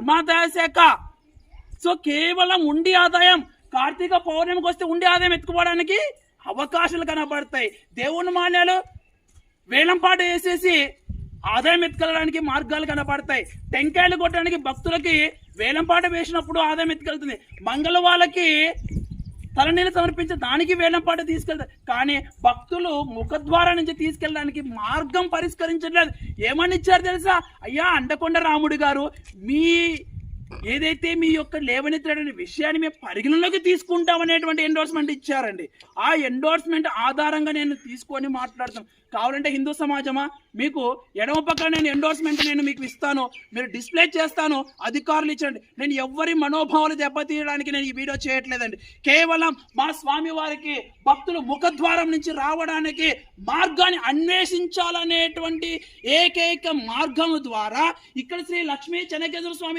ధర్మాదాయ శాఖ సో కేవలం ఉండి ఆదాయం కార్తీక పౌర్ణమికి వస్తే ఉండి ఆదాయం ఎత్తుకోవడానికి అవకాశాలు కనబడతాయి. దేవుని మాన్యాలు వేలంపాట వేసేసి ఆదాయం ఎత్తుకెళ్ళడానికి మార్గాలు కనపడతాయి టెంకాయలు కొట్టడానికి భక్తులకి వేలంపాట వేసినప్పుడు ఆదాయం ఎత్తుకెళ్తుంది. మంగళ వాళ్ళకి తలనీళ్ళు సమర్పించే దానికి వేలంపాటు తీసుకెళ్తారు కానీ భక్తులు ముఖద్వారా నుంచి తీసుకెళ్ళడానికి మార్గం పరిష్కరించట్లేదు. ఏమని ఇచ్చారు తెలుసా? అయ్యా అండకొండ రాముడు గారు మీ ఏదైతే మీ యొక్క లేవనెత్తడనే విషయాన్ని మేము పరిగణలోకి తీసుకుంటాం అనేటువంటి ఎండోర్స్మెంట్ ఇచ్చారండి. ఆ ఎండోర్స్మెంట్ ఆధారంగా నేను తీసుకొని మాట్లాడతాను. కావాలంటే హిందూ సమాజమా? మీకు ఎడమ పక్కన నేను ఎండోర్స్మెంట్ నేను మీకు ఇస్తాను. మీరు డిస్ప్లే చేస్తాను. అధికారులు ఇచ్చండి నేను ఎవ్వరి మనోభావాలు దెబ్బతీయడానికి నేను ఈ వీడియో చేయట్లేదండి. కేవలం మా స్వామి వారికి భక్తులు ముఖద్వారం నుంచి రావడానికి మార్గాన్ని అన్వేషించాలనేటువంటి ఏకైక మార్గము ద్వారా ఇక్కడ శ్రీ లక్ష్మీ చెనకేశ్వర స్వామి